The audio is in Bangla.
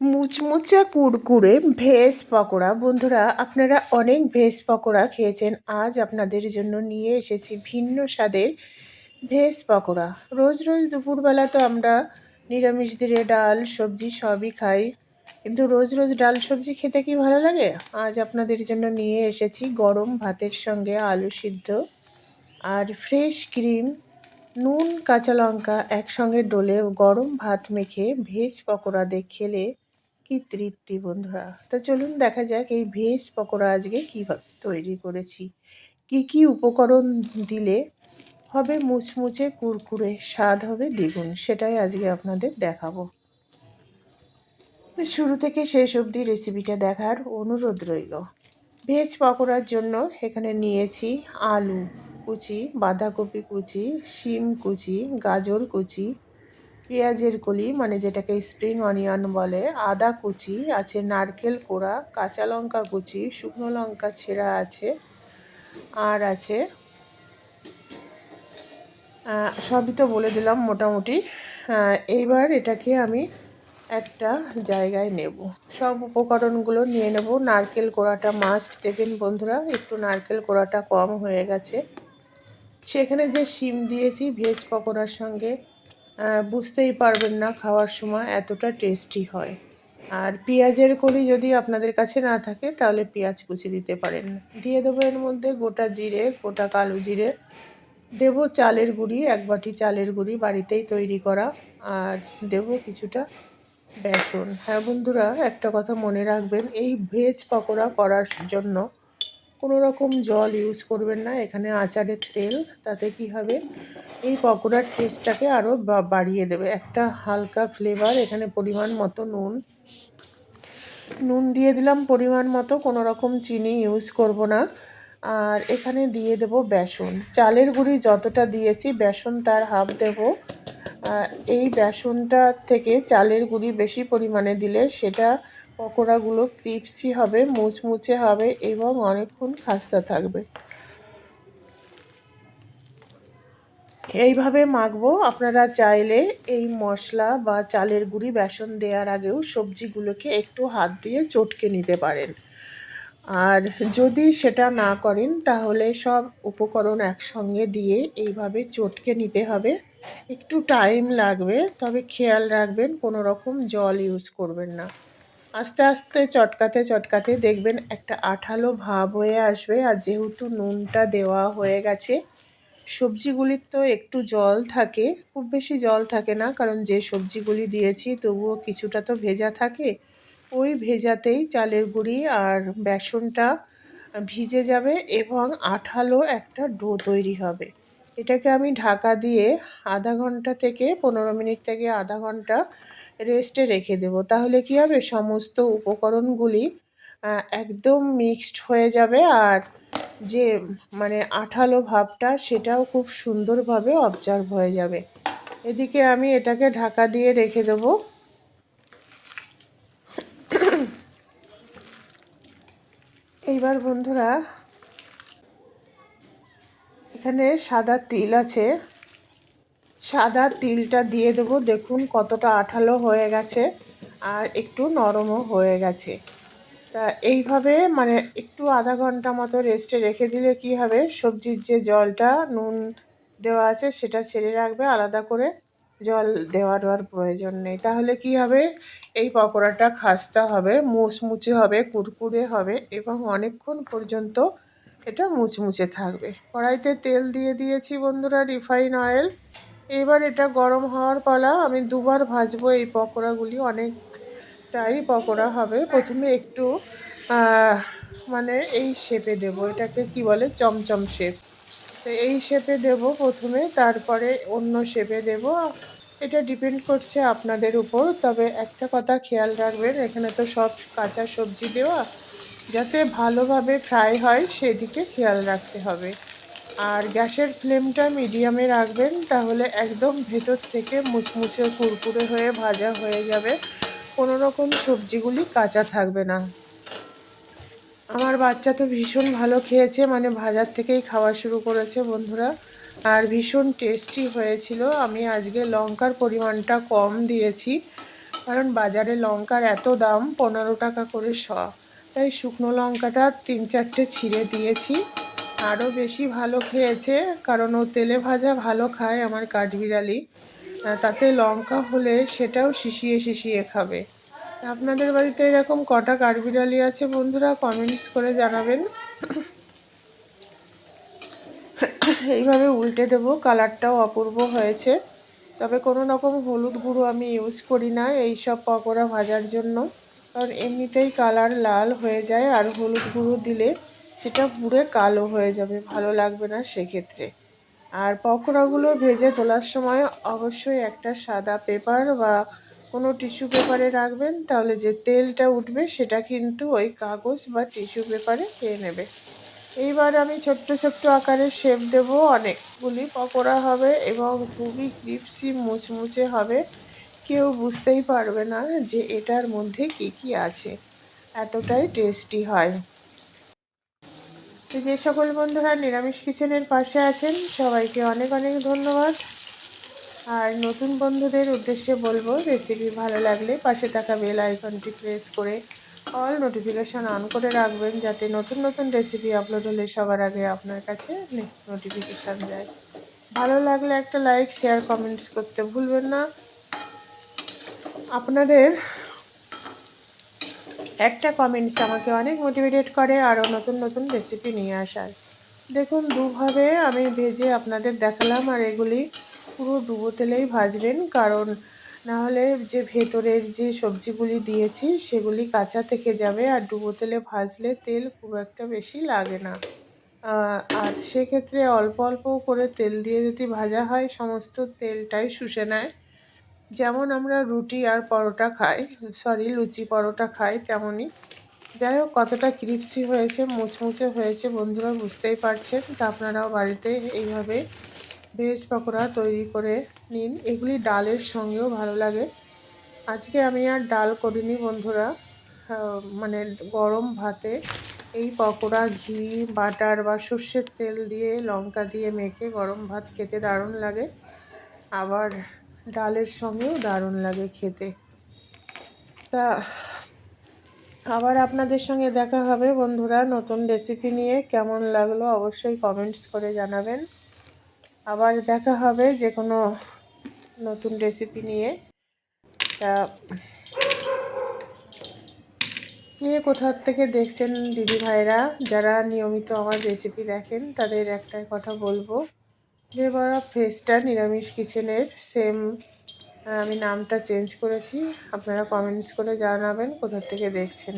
মুচমুচে কুরকুরে ভেজ পকোড়া। বন্ধুরা, আপনারা অনেক ভেজ পকোড়া খেয়েছেন। আজ আপনাদের জন্য নিয়ে এসেছি ভিন্ন স্বাদের ভেজ পকোড়া। রোজ রোজ দুপুরবেলা তো আমরা নিরামিষ দিয়ে ডাল, সবজি সবই খাই। কিন্তু রোজ রোজ ডাল, সবজি খেতে কি ভালো লাগে? আজ আপনাদের জন্য নিয়ে এসেছি গরম ভাতের সঙ্গে আলু সিদ্ধ আর ফ্রেশ ক্রিম, নুন, কাঁচা লঙ্কা একসঙ্গে ডলে গরম ভাত মেখে ভেজ পকোড়া দিয়ে খেলে কি তৃপ্তি বন্ধুরা। তো চলুন দেখা যাক এই ভেজ পকোড়া আজকে কীভাবে তৈরি করেছি। কি কি উপকরণ দিলে হবে মুচমুচে কুরকুরে স্বাদ হবে দ্বিগুণ, সেটাই আজকে আপনাদের দেখাবো। তো শুরু থেকে শেষ অবধি রেসিপিটা দেখার অনুরোধ রইল। ভেজ পকোড়ার জন্য এখানে নিয়েছি আলু কুচি, বাঁধাকপি কুচি, শিম কুচি, গাজর কুচি পেঁয়াজের কলি মানে যেটাকে স্প্রিং অনিয়ন বলে, আদা কুচি আছে, নারকেল কোড়া, কাঁচা লঙ্কা কুচি, শুকনো লঙ্কা ছেঁড়া আছে, আর আছে সবই তো বলে দিলাম মোটামুটি। এইবার এটাকে আমি একটা জায়গায় নেব। সব উপকরণগুলো নিয়ে নেব। নারকেল কোড়াটা মাস্ট দেবেন বন্ধুরা, একটু নারকেল কোড়াটা কম হয়ে গেছে। সেখানে যে শিম দিয়েছি, ভেজ পকোড়ার সঙ্গে বুঝতেই পারবেন না খাওয়ার সময় এতটা টেস্টি হয়। আর পেঁয়াজের কলি যদি আপনাদের কাছে না থাকে, তাহলে পেঁয়াজ কুচি দিতে পারেন। দিয়ে দেবো এর মধ্যে গোটা জিরে, গোটা কালো জিরে। দেব চালের গুঁড়ি, এক বাটি চালের গুঁড়ি বাড়িতেই তৈরি করা। আর দেব কিছুটা বেসন। হ্যাঁ বন্ধুরা, একটা কথা মনে রাখবেন, এই ভেজ পকোড়া করার জন্য কোনো রকম জল ইউজ করবেন না, এখানে আচারের তেল, তাতে কি হবে? এই পকোড়ার টেস্টটাকে আরও বাড়িয়ে দেবে। একটা হালকা ফ্লেভার এখানে পরিমাণ মতো নুন। নুন দিয়ে দিলাম পরিমাণ মতো, কোনো রকম চিনি ইউজ করব না। আর এখানে দিয়ে দেব বেসন। চালের গুঁড়ি যতটা দিয়েছি, বেসন তার হাফ দেব। এই বেসনটা থেকে চালের গুঁড়ি বেশি পরিমাণে দিলে সেটা পকোড়াগুলো ক্রিপসি হবে, মুচমুচে হবে এবং অনেকক্ষণ খাস্তা থাকবে। এইভাবে মাখবো। আপনারা চাইলে এই মশলা বা চালের গুঁড়ি, বেসন দেওয়ার আগেও সবজিগুলোকে একটু হাত দিয়ে চটকে নিতে পারেন। আর যদি সেটা না করেন, তাহলে সব উপকরণ একসঙ্গে দিয়ে এইভাবে চটকে নিতে হবে। একটু টাইম লাগবে, তবে খেয়াল রাখবেন, কোনো রকম জল ইউজ করবেন না। আস্তে আস্তে, চটকাতে চটকাতে দেখবেন একটা আঠালো ভাব হয়ে আসবে। আর যেহেতু নুনটা দেওয়া হয়ে গেছে, সবজিগুলির তো একটু জল থাকে। খুব বেশি জল থাকে না, কারণ যে সবজিগুলি দিয়েছি তবুও কিছুটা তো ভেজা থাকে। ওই ভেজাতেই চালের গুঁড়ি আর বেসনটা ভিজে যাবে এবং আঠালো একটা ডো তৈরি হবে। এটাকে আমি ঢাকা দিয়ে আধা ঘণ্টা থেকে পনেরো মিনিট থেকে আধা ঘণ্টা রেস্টে রেখে দেব। তাহলে কি হবে? সমস্ত উপকরণগুলি একদম মিক্সড হয়ে যাবে আর যে মানে আঠালো ভাবটা সেটাও খুব সুন্দরভাবে অবজার্ভ হয়ে যাবে। এদিকে আমি এটাকে ঢাকা দিয়ে রেখে দেব। এইবার বন্ধুরা, এখানে সাদা তিল আছে। সাদা তিলটা দিয়ে দেবো। দেখুন কতটা আঠালো হয়ে গেছে আর একটু নরমও হয়ে গেছে। তা এইভাবে মানে একটু আধা ঘণ্টা মতো রেস্টে রেখে দিলে কি হবে? সবজির যে জলটা নুন দেওয়া আছে সেটা ছেড়ে রাখবে, আলাদা করে জল দেওয়া দেওয়ার প্রয়োজন নেই। তাহলে কি হবে? এই পকোড়াটা খাস্তা হবে, মুচমুচে হবে, কুরকুরে হবে এবং অনেকক্ষণ পর্যন্ত এটা মুচমুচে থাকবে। কড়াইতে তেল দিয়ে দিয়েছি বন্ধুরা, রিফাইন অয়েল। এবার এটা গরম হওয়ার পালা আমি দুবার ভাজবো এই পকোড়াগুলি, অনেকটাই পকোড়া হবে। প্রথমে একটু মানে এই শেপে দেব, এটাকে কি বলে? চমচম শেপ। তো এই শেপে দেব প্রথমে, তারপরে অন্য শেপে দেব। এটা ডিপেন্ড করছে আপনাদের উপর, তবে একটা কথা খেয়াল রাখবেন, এখানে তো সব কাঁচা সবজি দেওয়া, যাতে ভালোভাবে ফ্রাই হয়, সেদিকে খেয়াল রাখতে হবে। আর গ্যাসের ফ্লেমটা মিডিয়ামে রাখবেন, তাহলে একদম ভেতর থেকে মুচমুচে কুরকুরে হয়ে ভাজা হয়ে যাবে। কোনো রকম সবজিগুলি কাঁচা থাকবে না। আমার বাচ্চা তো ভীষণ ভালো খেয়েছে মানে ভাজার থেকেই খাওয়া শুরু করেছে বন্ধুরা। আর ভীষণ টেস্টি হয়েছিল। আমি আজকে লঙ্কার পরিমাণটা কম দিয়েছি, কারণ বাজারে লঙ্কার এত দাম, পনেরো টাকা করে শ। তাই শুকনো লঙ্কাটা তিন চারটে ছিঁড়ে দিয়েছি। আরও বেশি ভালো খেয়েছে, কারণ ও তেলে ভাজা ভালো খায় আমার কাঠবিড়ালি। তাতে লঙ্কা হলে সেটাও শিশিয়ে শিশিয়ে খাবে। আপনাদের বাড়িতে এরকম কটা কাঠবিড়ালি আছে বন্ধুরা? কমেন্টস করে জানাবেন। এইভাবে উল্টে দেবো, কালারটাও অপূর্ব হয়েছে। তবে কোনো রকম হলুদ গুঁড়ো আমি ইউজ করি না, এই সব পকোড়া ভাজার জন্য। কারণ এমনিতেই কালার লাল হয়ে যায়, আর হলুদ গুঁড়ো দিলে সেটা পুরে কালো হয়ে যাবে, ভালো লাগবে না সেক্ষেত্রে। আর পকোড়াগুলো ভেজে তোলার সময় অবশ্যই একটা সাদা পেপার বা কোনো টিস্যু পেপারে রাখবেন, তাহলে যে তেলটা উঠবে সেটা কিন্তু ওই কাগজ বা টিস্যু পেপারে খেয়ে নেবে। এইবার আমি ছোট্ট ছোট্ট আকারে শেপ দেব অনেকগুলি পকোড়া হবে এবং খুবই ক্রিপসি মুচমুচে হবে। কেউ বুঝতেই পারবে না যে এটার মধ্যে কি কি আছে। এতটাই টেস্টি হয়। যে সকল বন্ধুরা নিরামিষ কিচেনের পাশে আছেন, সবাইকে অনেক অনেক ধন্যবাদ। আর নতুন বন্ধুদের উদ্দেশ্যে বলব রেসিপি ভালো লাগলে পাশে থাকা বেল আইকনটি প্রেস করে অল নোটিফিকেশান অন করে রাখবেন, যাতে নতুন নতুন রেসিপি আপলোড হলে সবার আগে আপনার কাছে নোটিফিকেশান যায়। ভালো লাগলে একটা লাইক শেয়ার কমেন্টস করতে ভুলবেন না। আপনাদের একটা কমেন্টস আমাকে অনেক মোটিভেটেড করে আরও নতুন নতুন রেসিপি নিয়ে আসার। দেখুন, দুভাবে আমি ভেজে আপনাদের দেখালাম আর এগুলি পুরো ডুবো তেলেই ভাজবেন, কারণ না হলে যে ভেতরের যে সবজিগুলি দিয়েছি সেগুলি কাঁচা থেকে যাবে আর ডুবো তেলে ভাজলে তেল খুব একটা বেশি লাগে না। আর সেক্ষেত্রে অল্প অল্প করে তেল দিয়ে যদি ভাজা হয়, সমস্ত তেলটাই শুষে নেয়। যেমন আমরা রুটি আর পরোটা খাই সরি লুচি পরোটা খাই তেমনই। যাই হোক, কতটা ক্রিপসি হয়েছে, মুচমুচে হয়েছে, বন্ধুরা বুঝতেই পারছেন। তা আপনারাও বাড়িতে এইভাবে ভেজ পকোড়া তৈরি করে নিন। এগুলি ডালের সঙ্গেও ভালো লাগে। আজকে আমি আর ডাল করিনি বন্ধুরা। মানে গরম ভাতে এই পকোড়া, ঘি, বাটার বা সর্ষের তেল দিয়ে, লঙ্কা দিয়ে মেখে গরম ভাত খেতে দারুণ লাগে। আবার ডালের সঙ্গেও দারুণ লাগে খেতে। তা, আবার আপনাদের সঙ্গে দেখা হবে বন্ধুরা নতুন রেসিপি নিয়ে। কেমন লাগল অবশ্যই কমেন্টস করে জানাবেন। আবার দেখা হবে যে কোনো নতুন রেসিপি নিয়ে। তা, কে কোথার থেকে দেখছেন দিদি ভাইরা যারা নিয়মিত আমার রেসিপি দেখেন, তাদের একটাই কথা বলব। যে বড় ফেসটা নিরামিষ কিচেনের সেম আমি নামটা চেঞ্জ করেছি। আপনারা কমেন্টস করে জানাবেন, কোথা থেকে দেখছেন।